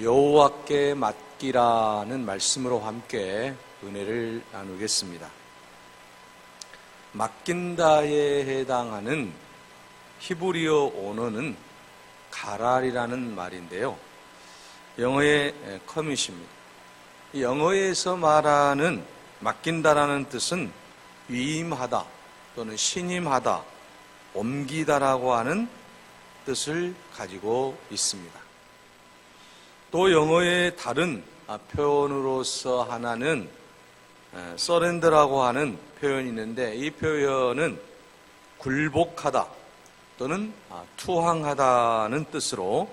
여호와께 맡기라는 말씀으로 함께 은혜를 나누겠습니다. 맡긴다에 해당하는 히브리어 언어는 가랄이라는 말인데요. 영어의 커밋입니다. 영어에서 말하는 맡긴다라는 뜻은 위임하다 또는 신임하다, 옮기다라고 하는 뜻을 가지고 있습니다. 또 영어의 다른 표현으로서 하나는 서렌더라고 하는 표현이 있는데 이 표현은 굴복하다 또는 투항하다는 뜻으로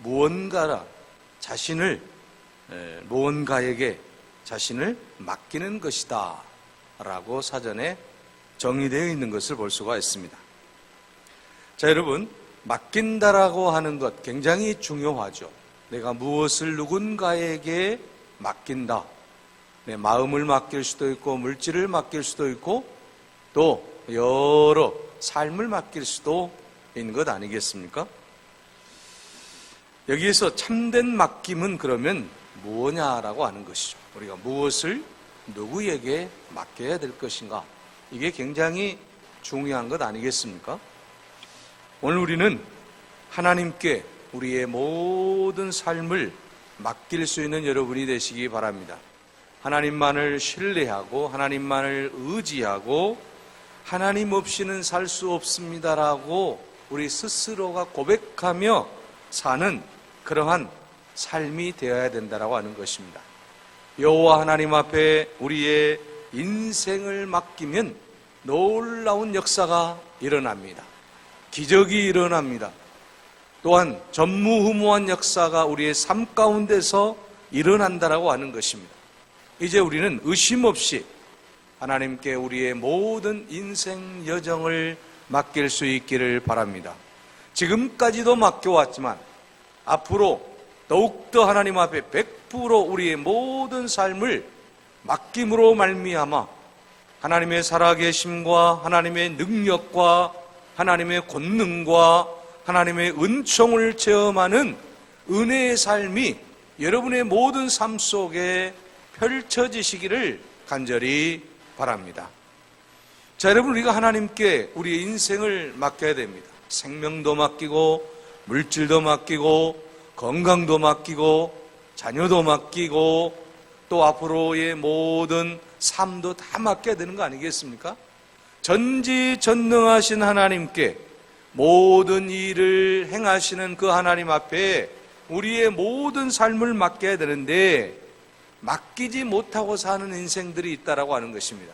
무언가라 자신을 무언가에게 자신을 맡기는 것이다 라고 사전에 정의되어 있는 것을 볼 수가 있습니다. 자, 여러분, 맡긴다라고 하는 것 굉장히 중요하죠. 내가 무엇을 누군가에게 맡긴다. 내 마음을 맡길 수도 있고, 물질을 맡길 수도 있고, 또 여러 삶을 맡길 수도 있는 것 아니겠습니까? 여기에서 참된 맡김은 그러면 무엇냐라고 하는 것이죠. 우리가 무엇을 누구에게 맡겨야 될 것인가? 이게 굉장히 중요한 것 아니겠습니까? 오늘 우리는 하나님께 우리의 모든 삶을 맡길 수 있는 여러분이 되시기 바랍니다. 하나님만을 신뢰하고 하나님만을 의지하고 하나님 없이는 살 수 없습니다라고 우리 스스로가 고백하며 사는 그러한 삶이 되어야 된다라고 하는 것입니다. 여호와 하나님 앞에 우리의 인생을 맡기면 놀라운 역사가 일어납니다. 기적이 일어납니다. 또한 전무후무한 역사가 우리의 삶 가운데서 일어난다라고 하는 것입니다. 이제 우리는 의심 없이 하나님께 우리의 모든 인생 여정을 맡길 수 있기를 바랍니다. 지금까지도 맡겨왔지만 앞으로 더욱더 하나님 앞에 100% 우리의 모든 삶을 맡김으로 말미암아 하나님의 살아계심과 하나님의 능력과 하나님의 권능과 하나님의 은총을 체험하는 은혜의 삶이 여러분의 모든 삶 속에 펼쳐지시기를 간절히 바랍니다. 자, 여러분, 우리가 하나님께 우리의 인생을 맡겨야 됩니다. 생명도 맡기고, 물질도 맡기고, 건강도 맡기고, 자녀도 맡기고, 또 앞으로의 모든 삶도 다 맡겨야 되는 거 아니겠습니까? 전지전능하신 하나님께 모든 일을 행하시는 그 하나님 앞에 우리의 모든 삶을 맡겨야 되는데 맡기지 못하고 사는 인생들이 있다라고 하는 것입니다.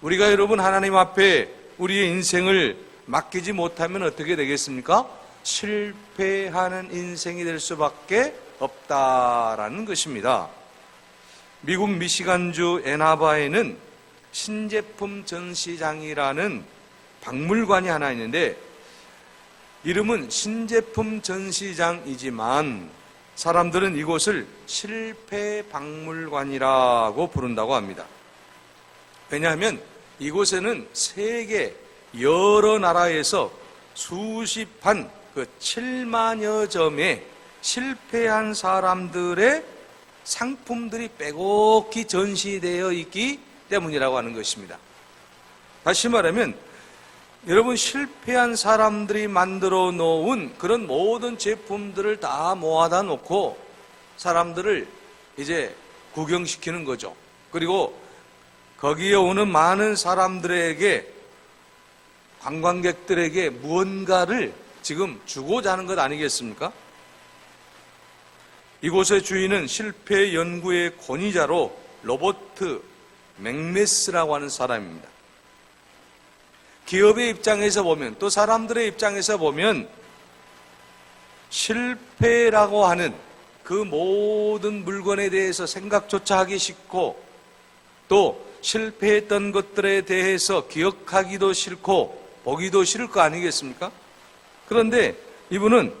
우리가 여러분 하나님 앞에 우리의 인생을 맡기지 못하면 어떻게 되겠습니까? 실패하는 인생이 될 수밖에 없다라는 것입니다. 미국 미시간주 애나바에는 신제품 전시장이라는 박물관이 하나 있는데 이름은 신제품 전시장이지만 사람들은 이곳을 실패 박물관이라고 부른다고 합니다. 왜냐하면 이곳에는 세계 여러 나라에서 수십한 그 7만여 점의 실패한 사람들의 상품들이 빼곡히 전시되어 있기 때문이라고 하는 것입니다. 다시 말하면 여러분 실패한 사람들이 만들어 놓은 그런 모든 제품들을 다 모아다 놓고 사람들을 이제 구경시키는 거죠. 그리고 거기에 오는 많은 사람들에게 관광객들에게 무언가를 지금 주고자 하는 것 아니겠습니까? 이곳의 주인은 실패 연구의 권위자로 로버트 맥메스라고 하는 사람입니다. 기업의 입장에서 보면 또 사람들의 입장에서 보면 실패라고 하는 그 모든 물건에 대해서 생각조차 하기 싫고 또 실패했던 것들에 대해서 기억하기도 싫고 보기도 싫을 거 아니겠습니까? 그런데 이분은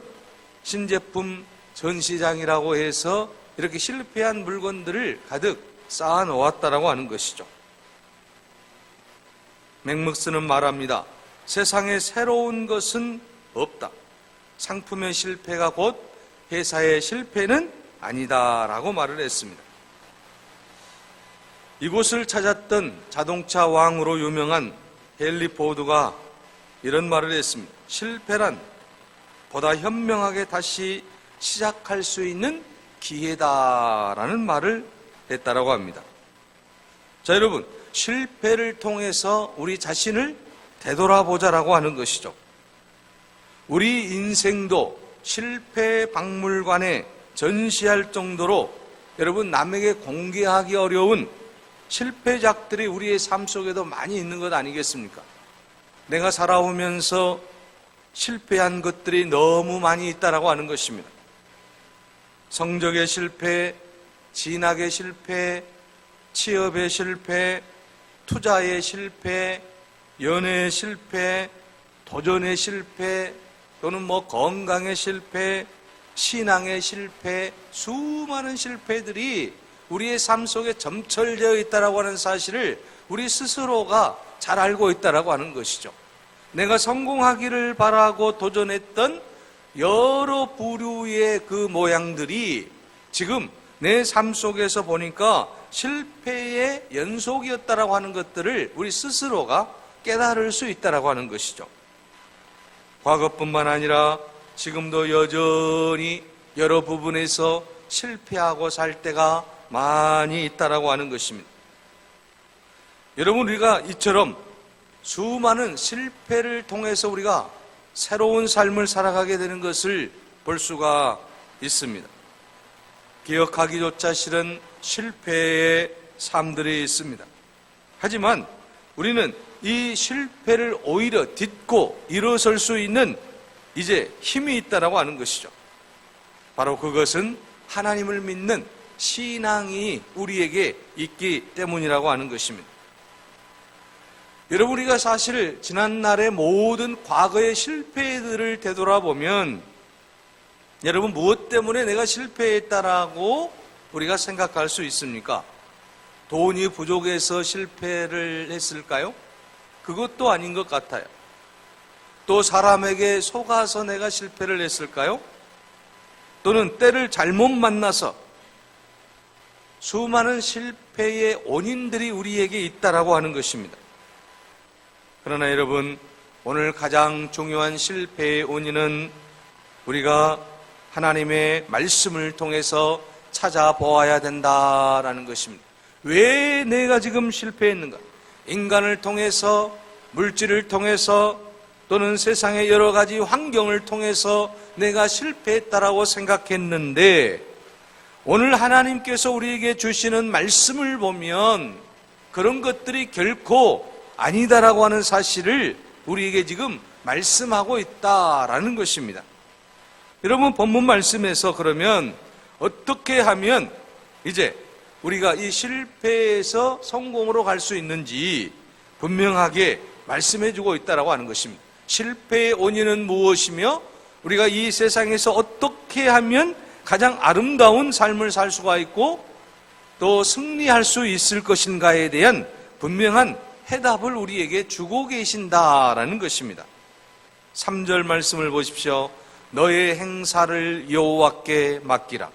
신제품 전시장이라고 해서 이렇게 실패한 물건들을 가득 쌓아 놓았다라고 하는 것이죠. 맥먹스는 말합니다. 세상에 새로운 것은 없다. 상품의 실패가 곧 회사의 실패는 아니다라고 말을 했습니다. 이곳을 찾았던 자동차 왕으로 유명한 헨리 포드가 이런 말을 했습니다. 실패란 보다 현명하게 다시 시작할 수 있는 기회다라는 말을 했다라고 합니다. 자, 여러분, 실패를 통해서 우리 자신을 되돌아보자라고 하는 것이죠. 우리 인생도 실패 박물관에 전시할 정도로 여러분 남에게 공개하기 어려운 실패작들이 우리의 삶 속에도 많이 있는 것 아니겠습니까? 내가 살아오면서 실패한 것들이 너무 많이 있다라고 하는 것입니다. 성적의 실패, 진학의 실패, 취업의 실패, 투자의 실패, 연애의 실패, 도전의 실패, 또는 뭐 건강의 실패, 신앙의 실패, 수많은 실패들이 우리의 삶 속에 점철되어 있다라고 하는 사실을 우리 스스로가 잘 알고 있다라고 하는 것이죠. 내가 성공하기를 바라고 도전했던 여러 부류의 그 모양들이 지금 내 삶 속에서 보니까 실패의 연속이었다라고 하는 것들을 우리 스스로가 깨달을 수 있다라고 하는 것이죠. 과거뿐만 아니라 지금도 여전히 여러 부분에서 실패하고 살 때가 많이 있다라고 하는 것입니다. 여러분 우리가 이처럼 수많은 실패를 통해서 우리가 새로운 삶을 살아가게 되는 것을 볼 수가 있습니다. 기억하기조차 싫은 실패의 삶들이 있습니다. 하지만 우리는 이 실패를 오히려 딛고 일어설 수 있는 이제 힘이 있다라고 하는 것이죠. 바로 그것은 하나님을 믿는 신앙이 우리에게 있기 때문이라고 하는 것입니다. 여러분, 우리가 사실 지난날의 모든 과거의 실패들을 되돌아보면 여러분, 무엇 때문에 내가 실패했다라고 우리가 생각할 수 있습니까? 돈이 부족해서 실패를 했을까요? 그것도 아닌 것 같아요. 또 사람에게 속아서 내가 실패를 했을까요? 또는 때를 잘못 만나서 수많은 실패의 원인들이 우리에게 있다라고 하는 것입니다. 그러나 여러분, 오늘 가장 중요한 실패의 원인은 우리가 하나님의 말씀을 통해서 찾아보아야 된다라는 것입니다. 왜 내가 지금 실패했는가? 인간을 통해서, 물질을 통해서, 또는 세상의 여러 가지 환경을 통해서 내가 실패했다라고 생각했는데, 오늘 하나님께서 우리에게 주시는 말씀을 보면 그런 것들이 결코 아니다라고 하는 사실을 우리에게 지금 말씀하고 있다라는 것입니다. 여러분 본문 말씀에서 그러면 어떻게 하면 이제 우리가 이 실패에서 성공으로 갈 수 있는지 분명하게 말씀해 주고 있다라고 하는 것입니다. 실패의 원인은 무엇이며 우리가 이 세상에서 어떻게 하면 가장 아름다운 삶을 살 수가 있고 또 승리할 수 있을 것인가에 대한 분명한 해답을 우리에게 주고 계신다라는 것입니다. 3절 말씀을 보십시오. 너의 행사를 여호와께 맡기라.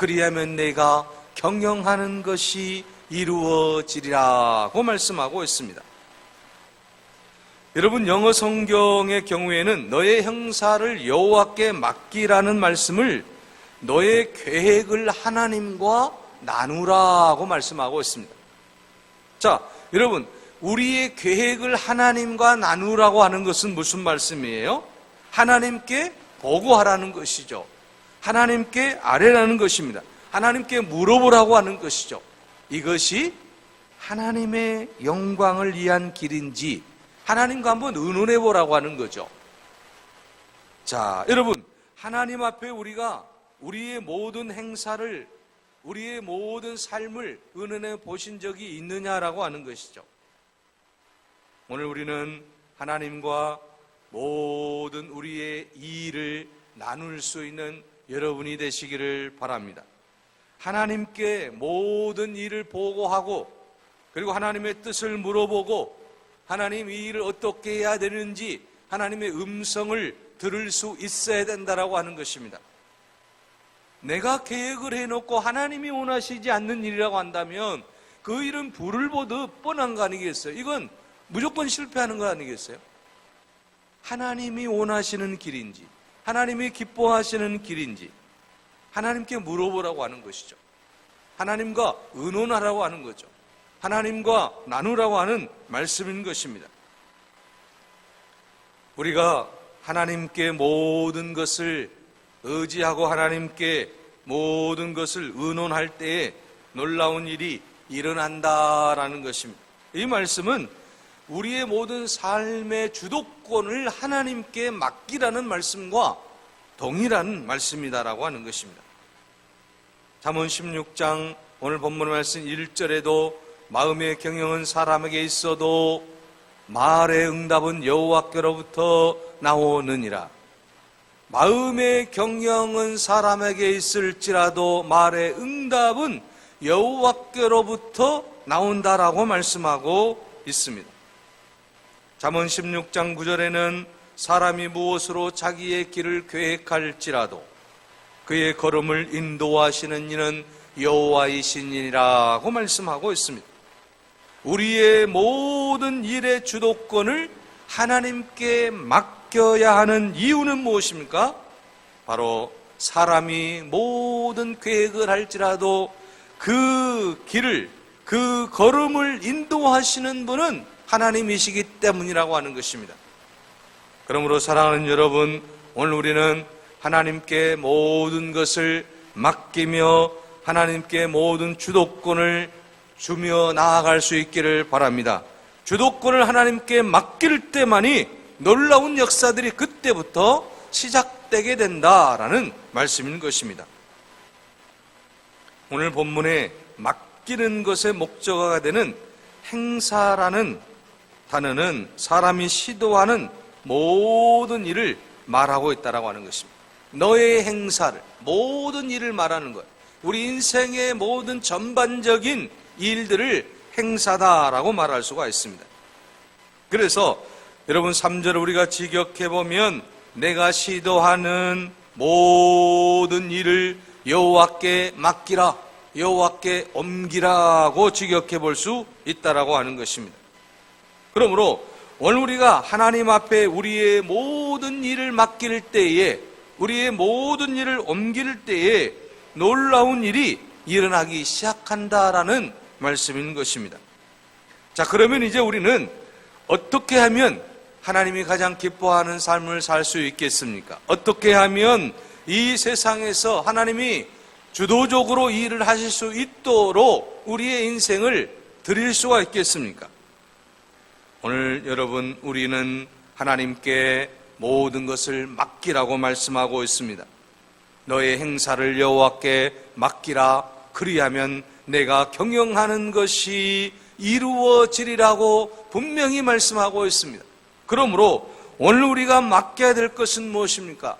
그리하면 내가 경영하는 것이 이루어지리라고 말씀하고 있습니다. 여러분 영어 성경의 경우에는 너의 형사를 여호와께 맡기라는 말씀을 너의 계획을 하나님과 나누라고 말씀하고 있습니다. 자, 여러분 우리의 계획을 하나님과 나누라고 하는 것은 무슨 말씀이에요? 하나님께 보고하라는 것이죠. 하나님께 아뢰라는 것입니다. 하나님께 물어보라고 하는 것이죠. 이것이 하나님의 영광을 위한 길인지 하나님과 한번 의논해 보라고 하는 거죠. 자, 여러분, 하나님 앞에 우리가 우리의 모든 행사를, 우리의 모든 삶을 의논해 보신 적이 있느냐라고 하는 것이죠. 오늘 우리는 하나님과 모든 우리의 일을 나눌 수 있는 여러분이 되시기를 바랍니다. 하나님께 모든 일을 보고하고 그리고 하나님의 뜻을 물어보고 하나님 이 일을 어떻게 해야 되는지 하나님의 음성을 들을 수 있어야 된다라고 하는 것입니다. 내가 계획을 해놓고 하나님이 원하시지 않는 일이라고 한다면 그 일은 불을 보듯 뻔한 거 아니겠어요? 이건 무조건 실패하는 거 아니겠어요? 하나님이 원하시는 길인지, 하나님이 기뻐하시는 길인지, 하나님께 물어보라고 하는 것이죠. 하나님과 의논하라고 하는 거죠. 하나님과 나누라고 하는 말씀인 것입니다. 우리가 하나님께 모든 것을 의지하고 하나님께 모든 것을 의논할 때에 놀라운 일이 일어난다라는 것입니다. 이 말씀은 우리의 모든 삶의 주도권을 하나님께 맡기라는 말씀과 동일한 말씀이다라고 하는 것입니다. 잠언 16장 오늘 본문 말씀 1절에도 마음의 경영은 사람에게 있어도 말의 응답은 여호와께로부터 나오느니라. 마음의 경영은 사람에게 있을지라도 말의 응답은 여호와께로부터 나온다라고 말씀하고 있습니다. 잠언 16장 9절에는 사람이 무엇으로 자기의 길을 계획할지라도 그의 걸음을 인도하시는 이는 여호와이시니라고 말씀하고 있습니다. 우리의 모든 일의 주도권을 하나님께 맡겨야 하는 이유는 무엇입니까? 바로 사람이 모든 계획을 할지라도 그 길을, 그 걸음을 인도하시는 분은 하나님이시기 때문이라고 하는 것입니다. 그러므로 사랑하는 여러분, 오늘 우리는 하나님께 모든 것을 맡기며 하나님께 모든 주도권을 주며 나아갈 수 있기를 바랍니다. 주도권을 하나님께 맡길 때만이 놀라운 역사들이 그때부터 시작되게 된다라는 말씀인 것입니다. 오늘 본문에 맡기는 것의 목적어가 되는 행사라는 단어는 사람이 시도하는 모든 일을 말하고 있다라고 하는 것입니다. 너의 행사를 모든 일을 말하는 것. 우리 인생의 모든 전반적인 일들을 행사다라고 말할 수가 있습니다. 그래서 여러분 3절을 우리가 직역해 보면 내가 시도하는 모든 일을 여호와께 맡기라 여호와께 옮기라고 직역해 볼 수 있다라고 하는 것입니다. 그러므로 오늘 우리가 하나님 앞에 우리의 모든 일을 맡길 때에 우리의 모든 일을 옮길 때에 놀라운 일이 일어나기 시작한다라는 말씀인 것입니다. 자, 그러면 이제 우리는 어떻게 하면 하나님이 가장 기뻐하는 삶을 살 수 있겠습니까? 어떻게 하면 이 세상에서 하나님이 주도적으로 일을 하실 수 있도록 우리의 인생을 드릴 수가 있겠습니까? 오늘 여러분 우리는 하나님께 모든 것을 맡기라고 말씀하고 있습니다. 너의 행사를 여호와께 맡기라 그리하면 내가 경영하는 것이 이루어지리라고 분명히 말씀하고 있습니다. 그러므로 오늘 우리가 맡겨야 될 것은 무엇입니까?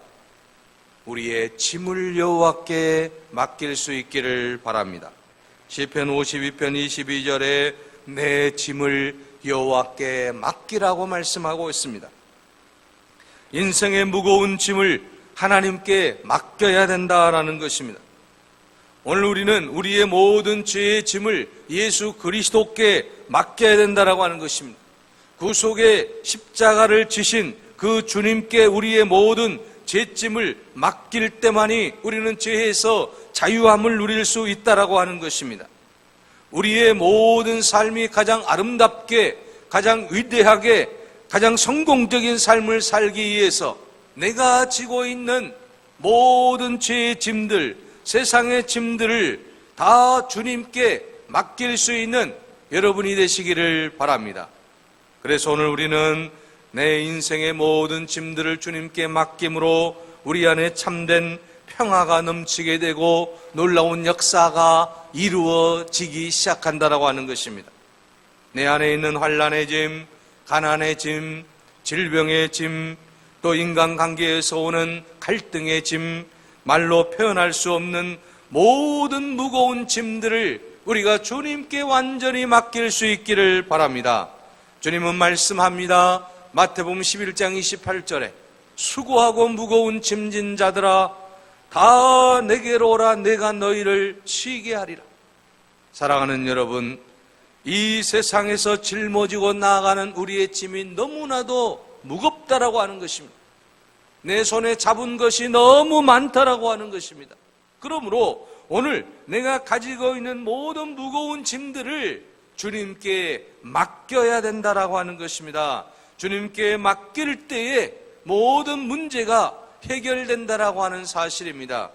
우리의 짐을 여호와께 맡길 수 있기를 바랍니다. 시편 52편 22절에 내 짐을 여호와께 맡기라고 말씀하고 있습니다. 인생의 무거운 짐을 하나님께 맡겨야 된다라는 것입니다. 오늘 우리는 우리의 모든 죄의 짐을 예수 그리스도께 맡겨야 된다라고 하는 것입니다. 그 속에 십자가를 지신 그 주님께 우리의 모든 죄짐을 맡길 때만이 우리는 죄에서 자유함을 누릴 수 있다라고 하는 것입니다. 우리의 모든 삶이 가장 아름답게, 가장 위대하게, 가장 성공적인 삶을 살기 위해서 내가 지고 있는 모든 죄의 짐들, 세상의 짐들을 다 주님께 맡길 수 있는 여러분이 되시기를 바랍니다. 그래서 오늘 우리는 내 인생의 모든 짐들을 주님께 맡김으로 우리 안에 참된 평화가 넘치게 되고 놀라운 역사가 이루어지기 시작한다라고 하는 것입니다. 내 안에 있는 환란의 짐, 가난의 짐, 질병의 짐, 또 인간관계에서 오는 갈등의 짐, 말로 표현할 수 없는 모든 무거운 짐들을 우리가 주님께 완전히 맡길 수 있기를 바랍니다. 주님은 말씀합니다. 마태복음 11장 28절에 수고하고 무거운 짐진 자들아 다 내게로 오라 내가 너희를 쉬게 하리라. 사랑하는 여러분, 이 세상에서 짊어지고 나아가는 우리의 짐이 너무나도 무겁다라고 하는 것입니다. 내 손에 잡은 것이 너무 많다라고 하는 것입니다. 그러므로 오늘 내가 가지고 있는 모든 무거운 짐들을 주님께 맡겨야 된다라고 하는 것입니다. 주님께 맡길 때에 모든 문제가 해결된다라고 하는 사실입니다.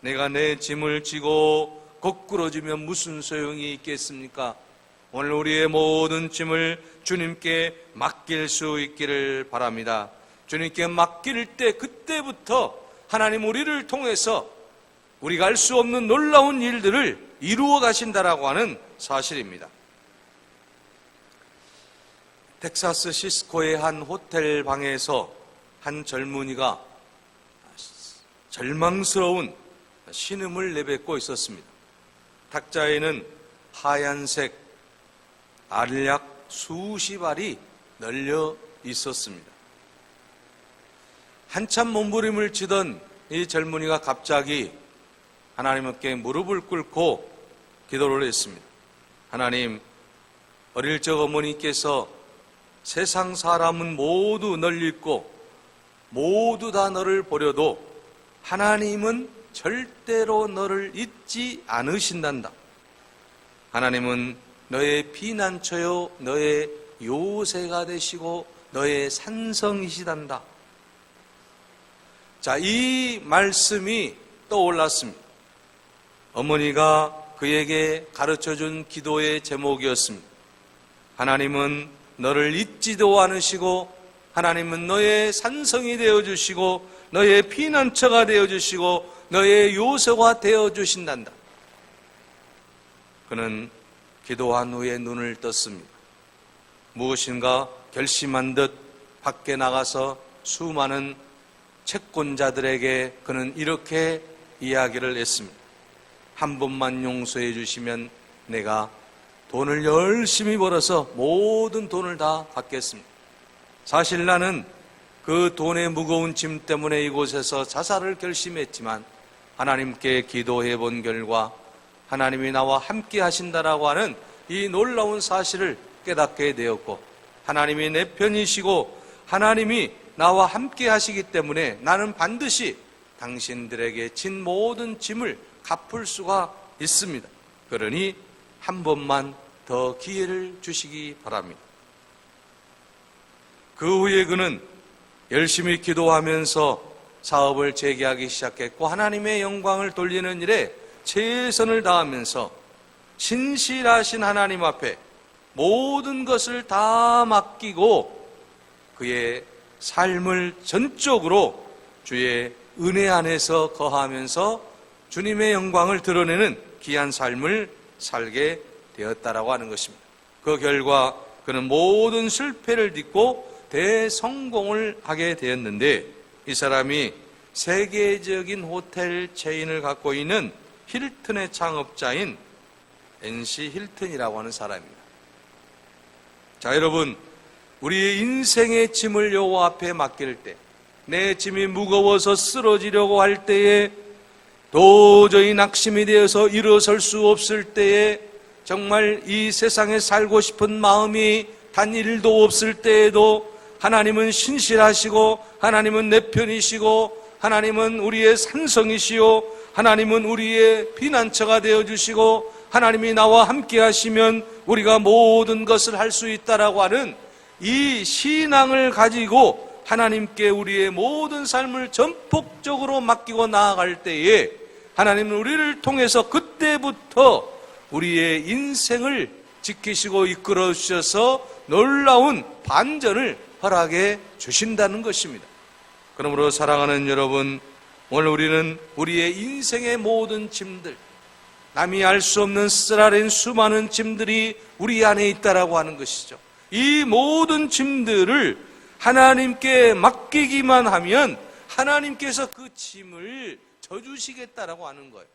내가 내 짐을 지고 거꾸러지면 무슨 소용이 있겠습니까? 오늘 우리의 모든 짐을 주님께 맡길 수 있기를 바랍니다. 주님께 맡길 때 그때부터 하나님 우리를 통해서 우리가 알수 없는 놀라운 일들을 이루어 가신다라고 하는 사실입니다. 텍사스 시스코의 한 호텔 방에서 한 젊은이가 절망스러운 신음을 내뱉고 있었습니다. 탁자에는 하얀색 알약 수십 알이 널려 있었습니다. 한참 몸부림을 치던 이 젊은이가 갑자기 하나님께 무릎을 꿇고 기도를 했습니다. 하나님, 어릴 적 어머니께서 세상 사람은 모두 널 잊고 모두 다 너를 버려도 하나님은 절대로 너를 잊지 않으신단다. 하나님은 너의 피난처요, 너의 요새가 되시고 너의 산성이시단다. 자, 이 말씀이 떠올랐습니다. 어머니가 그에게 가르쳐 준 기도의 제목이었습니다. 하나님은 너를 잊지도 않으시고 하나님은 너의 산성이 되어 주시고 너의 피난처가 되어 주시고 너의 요새가 되어 주신단다. 그는 기도한 후에 눈을 떴습니다. 무엇인가 결심한 듯 밖에 나가서 수많은 채권자들에게 그는 이렇게 이야기를 했습니다. 한 번만 용서해 주시면 내가 돈을 열심히 벌어서 모든 돈을 다 받겠습니다. 사실 나는 그 돈의 무거운 짐 때문에 이곳에서 자살을 결심했지만 하나님께 기도해 본 결과 하나님이 나와 함께 하신다라고 하는 이 놀라운 사실을 깨닫게 되었고 하나님이 내 편이시고 하나님이 나와 함께 하시기 때문에 나는 반드시 당신들에게 진 모든 짐을 갚을 수가 있습니다. 그러니 한 번만 더 기회를 주시기 바랍니다. 그 후에 그는 열심히 기도하면서 사업을 재개하기 시작했고 하나님의 영광을 돌리는 일에 최선을 다하면서 신실하신 하나님 앞에 모든 것을 다 맡기고 그의 삶을 전적으로 주의 은혜 안에서 거하면서 주님의 영광을 드러내는 귀한 삶을 살게 되었다라고 하는 것입니다. 그 결과 그는 모든 실패를 딛고 대성공을 하게 되었는데 이 사람이 세계적인 호텔 체인을 갖고 있는 힐튼의 창업자인 NC 힐튼이라고 하는 사람입니다. 자, 여러분, 우리의 인생의 짐을 여호와 앞에 맡길 때, 내 짐이 무거워서 쓰러지려고 할 때에 도저히 낙심이 되어서 일어설 수 없을 때에 정말 이 세상에 살고 싶은 마음이 단 일도 없을 때에도 하나님은 신실하시고 하나님은 내 편이시고 하나님은 우리의 산성이시요. 하나님은 우리의 피난처가 되어 주시고 하나님이 나와 함께 하시면 우리가 모든 것을 할 수 있다라고 하는 이 신앙을 가지고 하나님께 우리의 모든 삶을 전폭적으로 맡기고 나아갈 때에 하나님은 우리를 통해서 그때부터 우리의 인생을 지키시고 이끌어 주셔서 놀라운 반전을 허락해 주신다는 것입니다. 그러므로 사랑하는 여러분, 오늘 우리는 우리의 인생의 모든 짐들, 남이 알 수 없는 쓰라린 수많은 짐들이 우리 안에 있다라고 하는 것이죠. 이 모든 짐들을 하나님께 맡기기만 하면 하나님께서 그 짐을 져주시겠다라고 하는 거예요.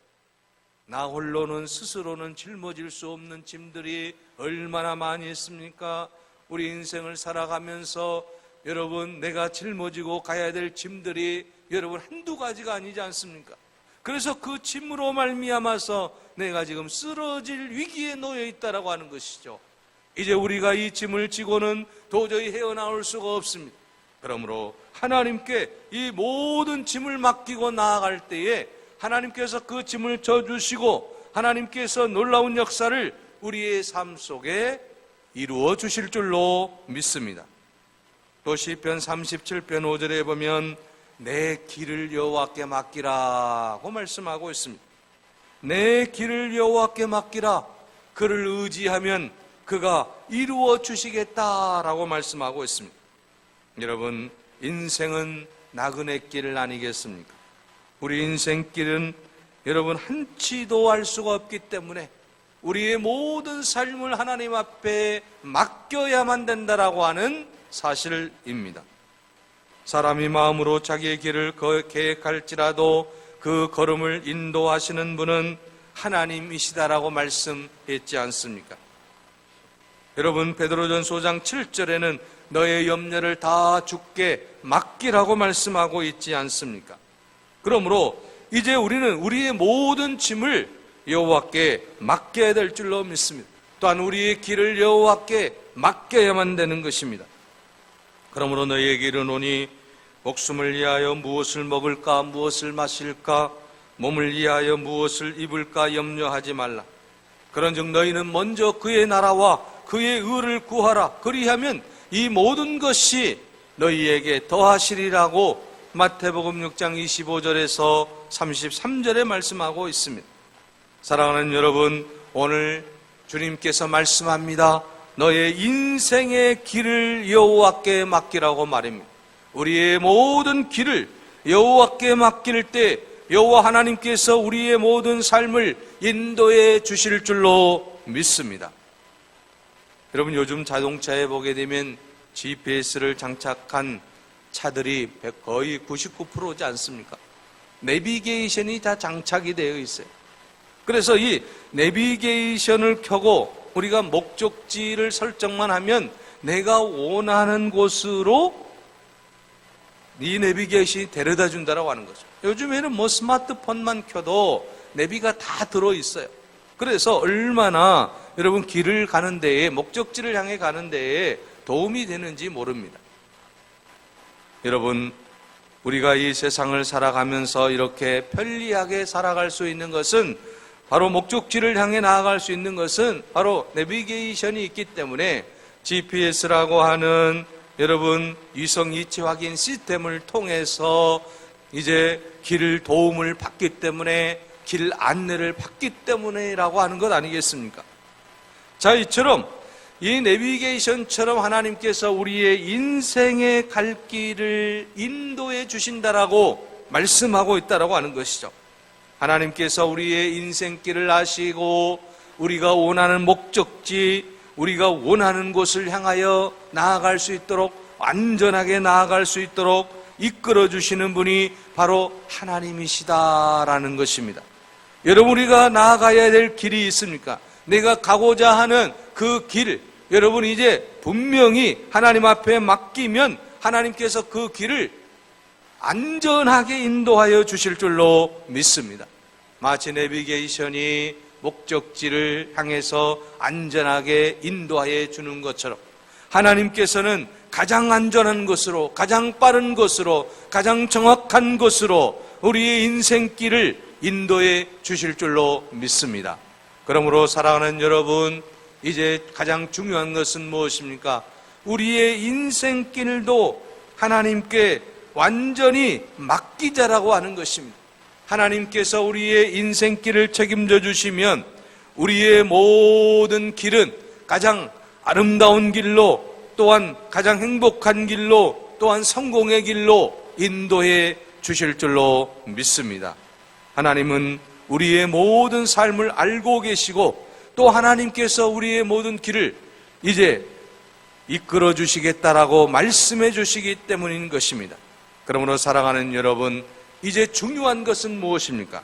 나 홀로는 스스로는 짊어질 수 없는 짐들이 얼마나 많이 있습니까? 우리 인생을 살아가면서 여러분 내가 짊어지고 가야 될 짐들이 여러분 한두 가지가 아니지 않습니까? 그래서 그 짐으로 말미암아서 내가 지금 쓰러질 위기에 놓여 있다라고 하는 것이죠. 이제 우리가 이 짐을 지고는 도저히 헤어나올 수가 없습니다. 그러므로 하나님께 이 모든 짐을 맡기고 나아갈 때에 하나님께서 그 짐을 져주시고 하나님께서 놀라운 역사를 우리의 삶 속에 이루어 주실 줄로 믿습니다. 또 시편 37편 5절에 보면 내 길을 여호와께 맡기라고 말씀하고 있습니다. 내 길을 여호와께 맡기라. 그를 의지하면 그가 이루어 주시겠다라고 말씀하고 있습니다. 여러분, 인생은 나그네 길 아니겠습니까? 우리 인생길은 여러분 한치도 알 수가 없기 때문에 우리의 모든 삶을 하나님 앞에 맡겨야만 된다라고 하는 사실입니다. 사람이 마음으로 자기의 길을 계획할지라도 그 걸음을 인도하시는 분은 하나님이시다라고 말씀했지 않습니까? 여러분 베드로전 소장 7절에는 너의 염려를 다 주께 맡기라고 말씀하고 있지 않습니까? 그러므로 이제 우리는 우리의 모든 짐을 여호와께 맡겨야 될 줄로 믿습니다. 또한 우리의 길을 여호와께 맡겨야만 되는 것입니다. 그러므로 너희에게 이르노니 목숨을 위하여 무엇을 먹을까 무엇을 마실까 몸을 위하여 무엇을 입을까 염려하지 말라. 그런즉 너희는 먼저 그의 나라와 그의 의를 구하라. 그리하면 이 모든 것이 너희에게 더하시리라고 마태복음 6장 25절에서 33절에 말씀하고 있습니다. 사랑하는 여러분, 오늘 주님께서 말씀합니다. 너의 인생의 길을 여호와께 맡기라고 말입니다. 우리의 모든 길을 여호와께 맡길 때 여호와 하나님께서 우리의 모든 삶을 인도해 주실 줄로 믿습니다. 여러분 요즘 자동차에 보게 되면 GPS를 장착한 차들이 거의 99%지 않습니까? 내비게이션이 다 장착이 되어 있어요. 그래서 이 내비게이션을 켜고 우리가 목적지를 설정만 하면 내가 원하는 곳으로 이 내비게이션이 데려다 준다라고 하는 거죠. 요즘에는 뭐 스마트폰만 켜도 내비가 다 들어 있어요. 그래서 얼마나 여러분 길을 가는 데에 목적지를 향해 가는 데에 도움이 되는지 모릅니다. 여러분 우리가 이 세상을 살아가면서 이렇게 편리하게 살아갈 수 있는 것은 바로 목적지를 향해 나아갈 수 있는 것은 바로 내비게이션이 있기 때문에 GPS라고 하는 여러분 위성 이치 확인 시스템을 통해서 이제 길 도움을 받기 때문에 길 안내를 받기 때문에라고 하는 것 아니겠습니까? 자, 이처럼 이 내비게이션처럼 하나님께서 우리의 인생의 갈 길을 인도해 주신다라고 말씀하고 있다라고 하는 것이죠. 하나님께서 우리의 인생길을 아시고 우리가 원하는 목적지, 우리가 원하는 곳을 향하여 나아갈 수 있도록 안전하게 나아갈 수 있도록 이끌어 주시는 분이 바로 하나님이시다라는 것입니다. 여러분 우리가 나아가야 될 길이 있습니까? 내가 가고자 하는 그 길, 여러분 이제 분명히 하나님 앞에 맡기면 하나님께서 그 길을 안전하게 인도하여 주실 줄로 믿습니다. 마치 내비게이션이 목적지를 향해서 안전하게 인도하여 주는 것처럼 하나님께서는 가장 안전한 것으로, 가장 빠른 것으로, 가장 정확한 것으로 우리의 인생길을 인도해 주실 줄로 믿습니다. 그러므로 사랑하는 여러분, 이제 가장 중요한 것은 무엇입니까? 우리의 인생길도 하나님께 완전히 맡기자라고 하는 것입니다. 하나님께서 우리의 인생길을 책임져 주시면 우리의 모든 길은 가장 아름다운 길로 또한 가장 행복한 길로 또한 성공의 길로 인도해 주실 줄로 믿습니다. 하나님은 우리의 모든 삶을 알고 계시고 또 하나님께서 우리의 모든 길을 이제 이끌어 주시겠다라고 말씀해 주시기 때문인 것입니다. 그러므로 사랑하는 여러분, 이제 중요한 것은 무엇입니까?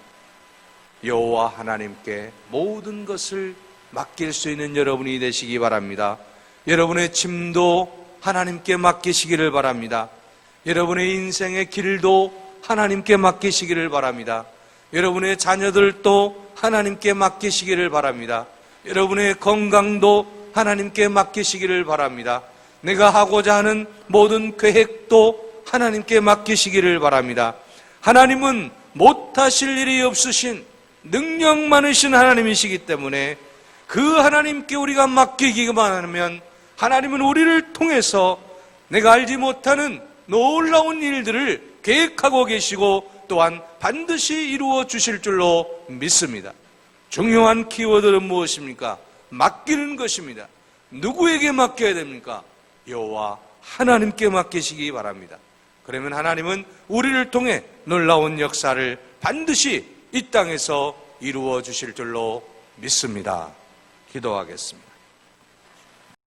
여호와 하나님께 모든 것을 맡길 수 있는 여러분이 되시기 바랍니다. 여러분의 짐도 하나님께 맡기시기를 바랍니다. 여러분의 인생의 길도 하나님께 맡기시기를 바랍니다. 여러분의 자녀들도 하나님께 맡기시기를 바랍니다. 여러분의 건강도 하나님께 맡기시기를 바랍니다. 내가 하고자 하는 모든 계획도 하나님께 맡기시기를 바랍니다. 하나님은 못하실 일이 없으신 능력 많으신 하나님이시기 때문에 그 하나님께 우리가 맡기기만 하면 하나님은 우리를 통해서 내가 알지 못하는 놀라운 일들을 계획하고 계시고 또한 반드시 이루어 주실 줄로 믿습니다. 중요한 키워드는 무엇입니까? 맡기는 것입니다. 누구에게 맡겨야 됩니까? 여호와 하나님께 맡기시기 바랍니다. 그러면 하나님은 우리를 통해 놀라운 역사를 반드시 이 땅에서 이루어 주실 줄로 믿습니다. 기도하겠습니다.